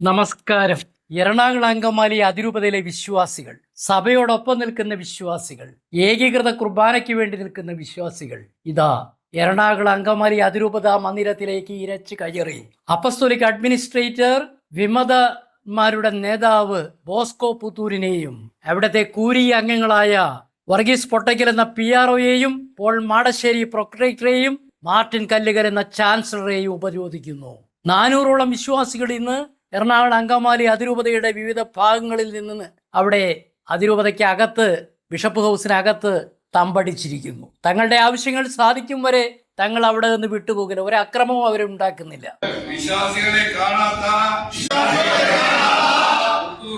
നമസ്കാരം. എറണാകുളം അങ്കമാലി അതിരൂപതയിലെ വിശ്വാസികൾ സഭയോടൊപ്പം നിൽക്കുന്ന വിശ്വാസികൾ ഏകീകൃത കുർബാനയ്ക്ക് വേണ്ടി നിൽക്കുന്ന വിശ്വാസികൾ ഇതാ എറണാകുളം അങ്കമാലി അതിരൂപത മന്ദിരത്തിലേക്ക് ഇരച്ച് കയറി. അപ്പസ്തോലിക് അഡ്മിനിസ്ട്രേറ്റർ വിമതന്മാരുടെ നേതാവ് ബോസ്കോ പുത്തൂരിനെയും അവിടത്തെ കൂരി അംഗങ്ങളായ വർഗീസ് പൊട്ടയ്ക്കൽ എന്ന പി ആർ ഒയെയും പോൾ മാടശ്ശേരി പ്രൊക്ടറേറ്ററെയും മാർട്ടിൻ കല്ലുകൽ എന്ന ചാൻസലറെയും ഉപരോധിക്കുന്നു. നാനൂറോളം വിശ്വാസികൾ ഇന്ന് എറണാകുളം അങ്കമാലി അതിരൂപതയുടെ വിവിധ ഭാഗങ്ങളിൽ നിന്ന് അവിടെ അതിരൂപതയ്ക്ക് അകത്ത് ബിഷപ്പ് ഹൗസിനകത്ത് തമ്പടിച്ചിരിക്കുന്നു. തങ്ങളുടെ ആവശ്യങ്ങൾ സാധിക്കും വരെ തങ്ങൾ അവിടെ നിന്ന് വിട്ടുപോകില്ല. ഒരു അക്രമവും അവരുണ്ടാക്കുന്നില്ല വിശ്വാസികളെ കാണാത്ത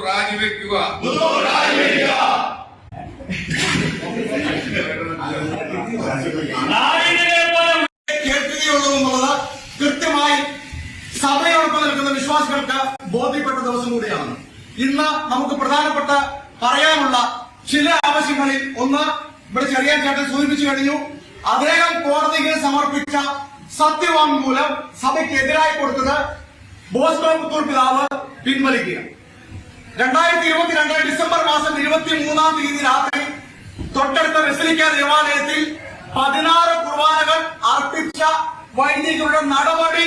രാജിവെക്കുക കേൾക്കുകയുള്ളൂ എന്നുള്ളത് കൃത്യമായി സഭയോടൊപ്പം നിൽക്കുന്ന വിശ്വാസികൾക്ക് ബോധ്യപ്പെട്ട ദിവസം കൂടിയാണ് ഇന്ന് നമുക്ക് പ്രധാനപ്പെട്ട പറയാനുള്ള ചില ആവശ്യങ്ങളിൽ ഒന്ന് ഇവിടെ ചെറിയ ചേട്ടൻ സൂചിപ്പിച്ചു കഴിഞ്ഞു. അദ്ദേഹം കോടതിക്ക് സമർപ്പിച്ച സത്യവാങ്മൂലം സഭയ്ക്ക് എതിരായി കൊടുത്തത് ബോസ്ബോ പുത്തൂർ പിതാവ് പിൻവലിക്കുക. രണ്ടായിരത്തി ഇരുപത്തിരണ്ട് ഡിസംബർ മാസം ഇരുപത്തി മൂന്നാം തീയതി രാത്രി തൊട്ടടുത്ത വെസലിക്ക ദേവാലയത്തിൽ പതിനാറ് കുർബാനകൾ അർപ്പിച്ച വൈദികരുടെ നടപടി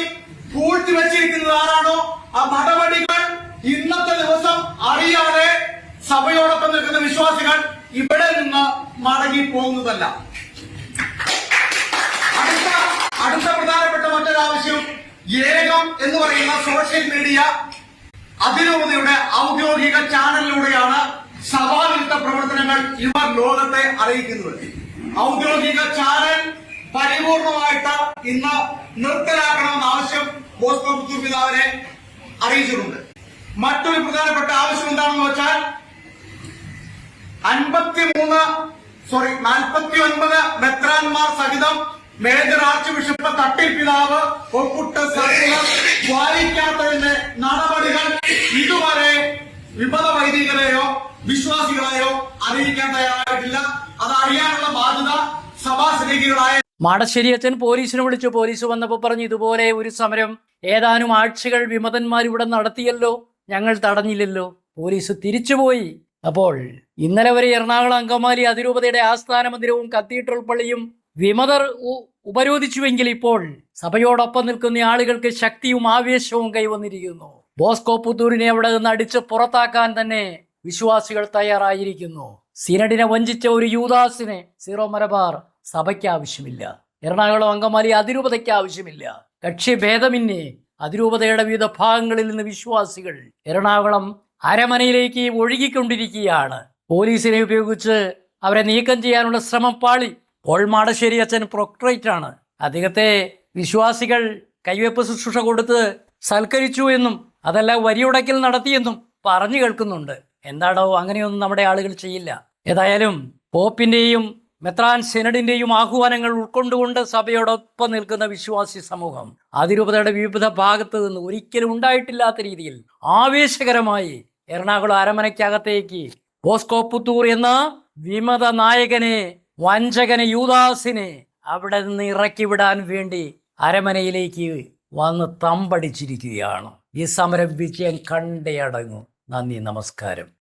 പൂഴ്ത്തിവെച്ചിരിക്കുന്നത് ആരാണോ? ആ നടപടികൾ ഇന്നത്തെ ദിവസം അറിയാതെ സഭയോടൊപ്പം നിൽക്കുന്ന വിശ്വാസികൾ ഇവിടെ നിന്ന് മടങ്ങി പോകുന്നതല്ല അടുത്ത അടുത്ത പ്രധാനപ്പെട്ട മറ്റൊരാവശ്യം ഏകം എന്ന് പറയുന്ന സോഷ്യൽ മീഡിയ അതിരൂപതയുടെ ഔദ്യോഗിക ചാനലിലൂടെയാണ് സഭാവിരുദ്ധ പ്രവർത്തനങ്ങൾ ഇവർ ലോകത്തെ അറിയിക്കുന്നത്. ഔദ്യോഗിക ചാനൽ പരിപൂർണമായിട്ട് ഇന്ന് നിർത്തലാക്കണമെന്ന ആവശ്യം ബോസ്കോ പിതാവിനെ അറിയിച്ചിട്ടുണ്ട്. മറ്റൊരു പ്രധാനപ്പെട്ട ആവശ്യം എന്താണെന്ന് വെച്ചാൽ അൻപത്തിമൂന്ന് സോറി നാൽപ്പത്തി ഒൻപത് മെത്രാൻമാർ സഹിതം മേജർ ആർച്ച് ബിഷപ്പ് തട്ടിൽ പിതാവ് ഒപ്പുട്ട സർക്കുലർ നടപടികൾ ഇതുവരെ വിമത വൈദികരെയോ വിശ്വാസികളെയോ അറിയിക്കാൻ തയ്യാറായിട്ടില്ല. അത് അറിയാനുള്ള ബാധ്യത സഭാ സ്നേഹികളായ മാടശ്ശേരി അച്ഛൻ പോലീസിനെ വിളിച്ചു. പോലീസ് വന്നപ്പോൾ പറഞ്ഞു ഇതുപോലെ ഒരു സമരം ഏതാനും ആഴ്ചകൾ വിമതന്മാർ ഇവിടെ നടത്തിയല്ലോ. ഞങ്ങൾ തടഞ്ഞില്ലല്ലോ. പോലീസ് തിരിച്ചുപോയി. അപ്പോൾ ഇന്നലെ വരെ എറണാകുളം അങ്കമാലി അതിരൂപതയുടെ ആസ്ഥാന മന്ദിരവും കത്തീഡ്രൽ പള്ളിയും വിമതർ ഉപരോധിച്ചുവെങ്കിൽ ഇപ്പോൾ സഭയോടൊപ്പം നിൽക്കുന്ന ആളുകൾക്ക് ശക്തിയും ആവേശവും കൈവന്നിരിക്കുന്നു. ബോസ്കോ പുത്തൂരിനെ അവിടെ നിന്ന് അടിച്ച് പുറത്താക്കാൻ തന്നെ വിശ്വാസികൾ തയ്യാറായിരിക്കുന്നു. സിനഡിനെ വഞ്ചിച്ച ഒരു യൂദാസിനെ സീറോ മലബാർ സഭയ്ക്ക് ആവശ്യമില്ല. എറണാകുളം അങ്കമാലി അതിരൂപതയ്ക്ക് ആവശ്യമില്ല. കക്ഷി ഭേദമിന്നെ അതിരൂപതയുടെ വിവിധ ഭാഗങ്ങളിൽ നിന്ന് വിശ്വാസികൾ എറണാകുളം അരമനയിലേക്ക് ഒഴുകിക്കൊണ്ടിരിക്കുകയാണ്. പോലീസിനെ ഉപയോഗിച്ച് അവരെ നീക്കം ചെയ്യാനുള്ള ശ്രമം പാളി. പോൾ മാടശ്ശേരി അച്ഛൻ പ്രൊക്ടറേറ്റ് ആണ്. അദ്ദേഹത്തെ വിശ്വാസികൾ കൈവെപ്പ് ശുശ്രൂഷ കൊടുത്ത് സൽക്കരിച്ചു എന്നും അതല്ല വരിയുടയ്ക്കൽ നടത്തിയെന്നും പറഞ്ഞു കേൾക്കുന്നുണ്ട്. എന്താണോ അങ്ങനെയൊന്നും നമ്മുടെ ആളുകൾ ചെയ്യില്ല. ഏതായാലും പോപ്പിന്റെയും മെത്രാൻ സെനഡിന്റെയും ആഹ്വാനങ്ങൾ ഉൾക്കൊണ്ടുകൊണ്ട് സഭയോടൊപ്പം നിൽക്കുന്ന വിശ്വാസി സമൂഹം അതിരൂപതയുടെ വിവിധ ഭാഗത്ത് നിന്ന് ഒരിക്കലും ഉണ്ടായിട്ടില്ലാത്ത രീതിയിൽ ആവേശകരമായി എറണാകുളം അരമനയ്ക്കകത്തേക്ക് ബോസ്കോ പുത്തൂർ എന്ന വിമത നായകനെ വഞ്ചകനെ യൂദാസിനെ അവിടെ നിന്ന് ഇറക്കി വിടാൻ വേണ്ടി അരമനയിലേക്ക് വന്ന് തമ്പടിച്ചിരിക്കുകയാണ്. ഈ സമരം വിജയം കണ്ടേ അടങ്ങും. നന്ദി നമസ്കാരം.